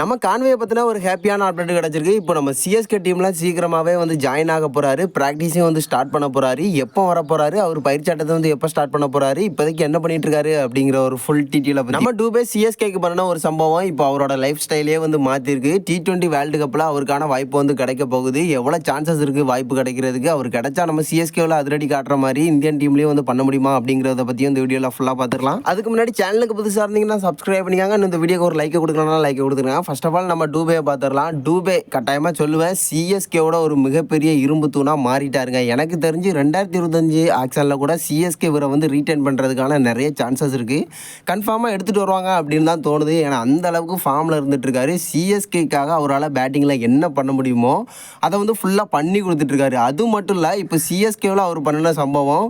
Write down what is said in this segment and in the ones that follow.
நம்ம கான்வே பற்றின ஒரு ஹாப்பியான அப்டேட் கிடச்சிருக்கு. இப்போ நம்ம சிஎஸ்கே டீமில் சீக்கிரமாகவே வந்து ஜாயின் ஆக போகிறாரு ப்ராக்டிஸையும் வந்து ஸ்டார்ட் பண்ண போகிறாரு எப்போ வர போகிறாரு அவர் பயிற்சாட்டத்தை வந்து எப்போ ஸ்டார்ட் பண்ண போகிறாரு இப்போதைக்கு என்ன பண்ணிட்டு இருக்காரு அப்படிங்கிற ஒரு ஃபுல் டீட்டெயிலை நம்ம டூபே சிஎஸ்கேக்கு பண்ண ஒரு சம்பவம் இப்போ அவரோட லைஃப் ஸ்டைலே வந்து மாற்றிருக்கு டி டுவெண்ட்டி வேர்ல்டு கப்பில் அவருக்கான வாய்ப்பு வந்து கிடைக்க போகுது. எவ்வளோ சான்சஸ் இருக்குது வாய்ப்பு கிடைக்கிறதுக்கு? அவர் கிடைச்சா நம்ம சிஎஸ்கேவில் அதிரடி காட்டுற மாதிரி இந்தியன் டீம்லேயும் வந்து பண்ண முடியுமா அப்படிங்கிறத பற்றியும் இந்த வீடியோவில் ஃபுல்லாக பார்த்துக்கலாம். அதுக்கு முன்னாடி சேனலுக்கு புதுசாக இருந்தீங்கன்னா சப்ஸ்கிரைப் பண்ணிக்காங்க. இந்த வீடியோக்கு ஒரு லைக் கொடுக்கலாம் லைக் கொடுத்துருங்க. ஃபர்ஸ்ட் ஆஃப் ஆல் நம்ம டூபேயை பார்த்துடலாம். டூபே கட்டாயமாக சொல்லுவேன். சிஎஸ்கேவோட ஒரு மிகப்பெரிய இரும்பு தூணாக மாறிட்டாருங்க. எனக்கு தெரிஞ்சு ரெண்டாயிரத்தி இருபத்தஞ்சு ஆக்ஷனில் கூட சிஎஸ்கே இவரை வந்து ரீட்டைன் பண்ணுறதுக்கான நிறைய சான்சஸ் இருக்குது கன்ஃபார்மாக எடுத்துகிட்டு வருவாங்க அப்படின்னு தான் தோணுது. ஏன்னா அந்த அளவுக்கு ஃபார்மில் இருந்துட்டுருக்காரு. சிஎஸ்கேக்காக அவரால் பேட்டிங்கில் என்ன பண்ண முடியுமோ அதை வந்து ஃபுல்லாக பண்ணி கொடுத்துட்ருக்காரு அது மட்டும் இல்லை இப்போ சிஎஸ்கேவில் அவர் பண்ணின சம்பவம்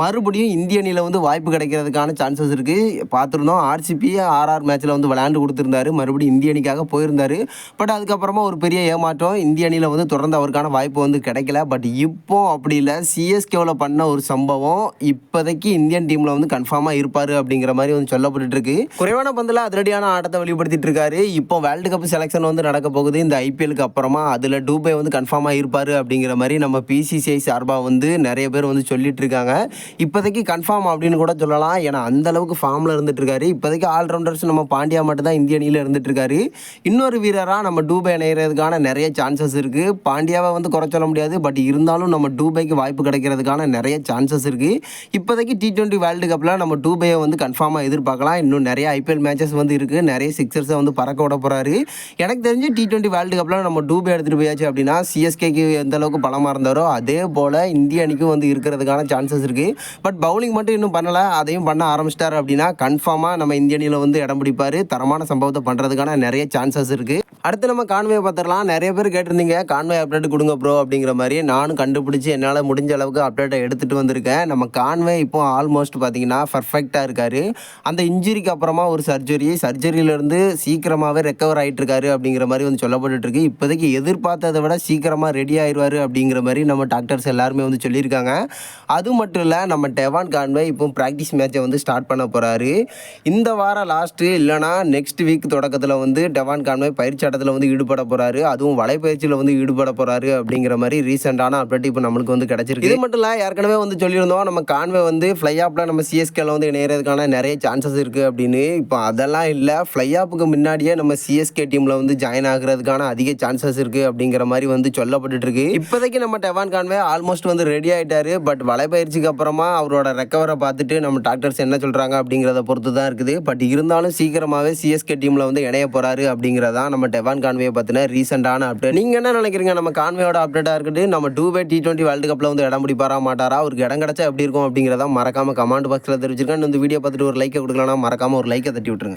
மறுபடியும் இந்திய அணியில் வந்து வாய்ப்பு கிடைக்கிறதுக்கான சான்சஸ் இருக்குது பார்த்துருந்தோம். ஆர்சிபி ஆர்ஆர் மேட்ச்சில் வந்து விளையாண்டு கொடுத்துருந்தாரு. மறுபடியும் இந்திய அணிக்காக போயிருந்தார். பட் அதுக்கப்புறமா ஒரு பெரிய ஏமாற்றம். இந்திய அணியில் வந்து தொடர்ந்து அவருக்கான வாய்ப்பு வந்து கிடைக்கல. பட் இப்போ அப்படி இல்லை. சிஎஸ்கேவில் பண்ண ஒரு சம்பவம் இப்போதைக்கு இந்தியன் டீமில் வந்து கன்ஃபார்மாக இருப்பார் அப்படிங்கிற மாதிரி வந்து சொல்லப்பட்டு இருக்கு குறைவான பந்தில் அதிரடியான ஆட்டத்தை வெளிப்படுத்திட்டு இருக்காரு. இப்போ வேர்ல்டு கப் செலெக்ஷன் வந்து நடக்க போகுது. இந்த ஐபிஎலுக்கு அப்புறமா அதில் டூபே வந்து கன்ஃபார்மாக இருப்பார் அப்படிங்கிற மாதிரி நம்ம பிசிசிஐ சார்பாக வந்து நிறைய பேர் வந்து சொல்லிட்டு இருக்காங்க. இப்போதைக்கு கன்ஃபார்ம் அப்படின்னு கூட சொல்லலாம். ஏன்னா அந்த அளவுக்கு ஃபார்மில் இருந்துட்டு இருக்காரு. இப்போதைக்கு ஆல்ரவுண்டர்ஸ் நம்ம பாண்டியா மட்டும் தான் இந்திய அணியில் இருந்துட்டு இருக்காரு. இன்னொரு வீரராக நம்ம டூபை இணைகிறதுக்கான நிறைய சான்சஸ் இருக்குது பாண்டியாவை வந்து குறை சொல்ல முடியாது. பட் இருந்தாலும் நம்ம டூபைக்கு வாய்ப்பு கிடைக்கிறதுக்கான நிறைய சான்சஸ் இருக்குது இப்போதைக்கு டி டுவெண்ட்டி வேர்ல்டு கப்பில் நம்ம டூபையை வந்து கன்ஃபார்மாக எதிர்பார்க்கலாம். இன்னும் நிறைய ஐபிஎல் மேட்சஸ் வந்து இருக்குது நிறைய சிக்ஸர்ஸை வந்து பறக்க விட போகிறாரு எனக்கு தெரிஞ்சு டி டுவெண்ட்டி வேர்ல்டு கப்பில் நம்ம டூபை எடுத்துகிட்டு போயாச்சு அப்படின்னா சிஎஸ்கேக்கு எந்த அளவுக்கு பலமாக இருந்தாரோ அதே போல் இந்திய அணிக்கும் வந்து இருக்கிறதுக்கான சான்சஸ் இருக்குது பட் பவுலிங் மட்டும் இன்னும் பண்ணலை. அதையும் பண்ண ஆரம்பிச்சிட்டார் அப்படின்னா கன்ஃபார்மாக நம்ம இந்திய அணியில் வந்து இடம் பிடிப்பார். தரமான சம்பவத்தை பண்ணுறதுக்கான நிறைய சான்சஸ் இருக்குது அடுத்து நம்ம கான்வே பார்த்துடலாம். நிறைய பேர் கேட்டிருந்தீங்க கான்வே அப்டேட் கொடுங்க ப்ரோ அப்படிங்கிற மாதிரி. நானும் கண்டுபிடிச்சி என்னால் முடிஞ்ச அளவுக்கு அப்டேட்டை எடுத்துகிட்டு வந்திருக்கேன். நம்ம கான்வே இப்போ ஆல்மோஸ்ட் பார்த்தீங்கன்னா பர்ஃபெக்டாக இருக்கார். அந்த இன்ஜுரிக்கு அப்புறமா ஒரு சர்ஜரி சர்ஜரியிலேருந்து சீக்கிரமாகவே ரெக்கவர் ஆகிட்டு இருக்காரு அப்படிங்கிற மாதிரி வந்து சொல்லப்பட்டுருக்கு இப்போதைக்கு எதிர்பார்த்ததை விட சீக்கிரமாக ரெடி ஆயிடுவார் அப்படிங்கிற மாதிரி நம்ம டாக்டர்ஸ் எல்லாருமே வந்து சொல்லியிருக்காங்க. அது மட்டும் இல்லை நம்ம டெவான் கான்வே இப்போ ப்ராக்டிஸ் மேட்சை வந்து ஸ்டார்ட் பண்ண போகிறாரு இந்த வாரம் லாஸ்ட்டு இல்லைனா நெக்ஸ்ட் வீக் தொடக்கத்தில் வந்து டெவான் கான்வே பயிற்சியாட்டத்தில் வந்து ஈடுபட போகிறாரு அதுவும் வலைப்பயிற்சியில் வந்து ஈடுபட போகிறாரு அப்படிங்கிற மாதிரி ரீசெண்டான அப்டேட் இப்போ நம்மளுக்கு வந்து கிடச்சிருக்கு. இது மட்டும் இல்லை ஏற்கனவே வந்து சொல்லியிருந்தோம் நம்ம கான்வே வந்து ஃப்ளை ஆப்பில் நம்ம சிஎஸ்கேல வந்து இணையறதுக்கான நிறைய சான்சஸ் இருக்குது அப்படின்னு. இப்போ அதெல்லாம் இல்லை ஃப்ளை ஆப்புக்கு முன்னாடியே நம்ம சிஎஸ்கே டீமில் வந்து ஜாயின் ஆகுறதுக்கான அதிக சான்சஸ் இருக்குது அப்படிங்கிற மாதிரி வந்து சொல்லப்பட்டு இருக்கு இப்போதைக்கு நம்ம டெவான் கான்வே ஆல்மோஸ்ட் வந்து ரெடி ஆகிட்டாரு பட் வலைப்பயிற்சிக்கு அப்புறமா அவரோட ரெக்கவரை பார்த்துட்டு நம்ம டாக்டர்ஸ் என்ன சொல்கிறாங்க அப்படிங்கிறத பொறுத்து தான் இருக்குது. பட் இருந்தாலும் சீக்கிரமாகவே சிஎஸ்கே டீமில் வந்து இணைய போகிறாரு அப்படிங்கிறதான் நம்ம டெவான் கான்வே பற்றின ரீசெண்டான அப்டேட் நீங்கள் என்ன நினைக்கிறீங்க? நம்ம கான்வேயோட அப்டேட்டாக இருக்குது நம்ம டூபே டி டுவெண்ட்டி வேர்ல்டு கப்பில் வந்து இடம் பிடிப்பாரா மாட்டாரா? அவருக்கு இடம் கிடச்சா எப்படி இருக்கும் அப்படிங்கிறத மறக்காம கமெண்ட் பாக்ஸில் தெரிவிச்சிருக்கேன். இந்த வீடியோ பார்த்துட்டு ஒரு லைக்கை கொடுக்கலன்னா மறக்காமல் ஒரு லைக்கை தட்டி விட்டுருங்க.